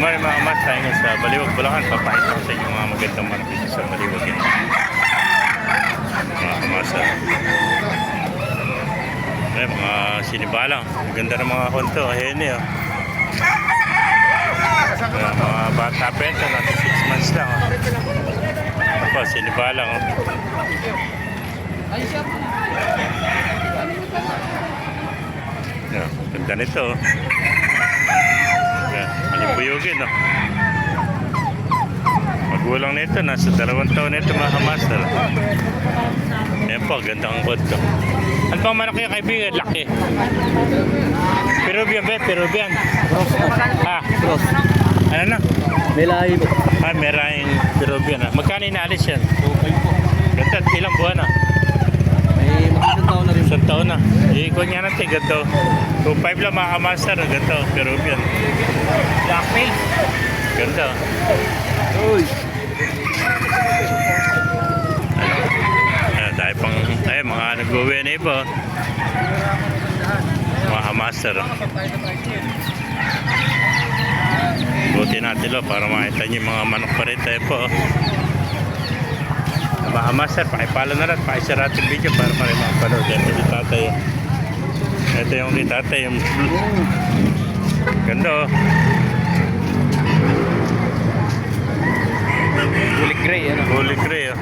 morning mga mas, tayo ngayon sa Baliwag, Bulacan. Papakita ko sa inyo mga magandang manok dito sa Baliwag. Yan. Mga kamasa. Ay, mga sinibalang. Ang ganda ng mga konto. Ayan eh. Oh. Ayan, mga bata ito. Nasa 6 months lang. Oh. Ako, sinibalang. Oh. Ayan, ganda nito. Oh. Malibuyugin. Oh. Magulang nito, nasa dalawang taon nito mga kamaster. Ayan po, gandang konto. Ano pang manok yung kaibigan? Laki. Peruvian ba? Peruvian. Ha? Cross. Ano na? May lahi po. Ah, meron Peruvian. Ah. Magkano inaalis yan? Ganda, ilang buwan na? May magandang tao na. Iikot niya natin, ganito. 2.5 lang mga kamaster, ganito, Peruvian. Blackmail. Ganda. Uy. Ayan, tayo pang, ay, mga nag-uwi na iba. Mga kamaster. Buti natin lo para makita niyo yung mga manok pa rin tayo po. Mga kamaster, pakipalo na lang, pakisara ating video para pa rin makapanood. Ito yung tatay. Ito yung kay tatay, yung ganda oh. Bulik gray, ano? Holy gray oh.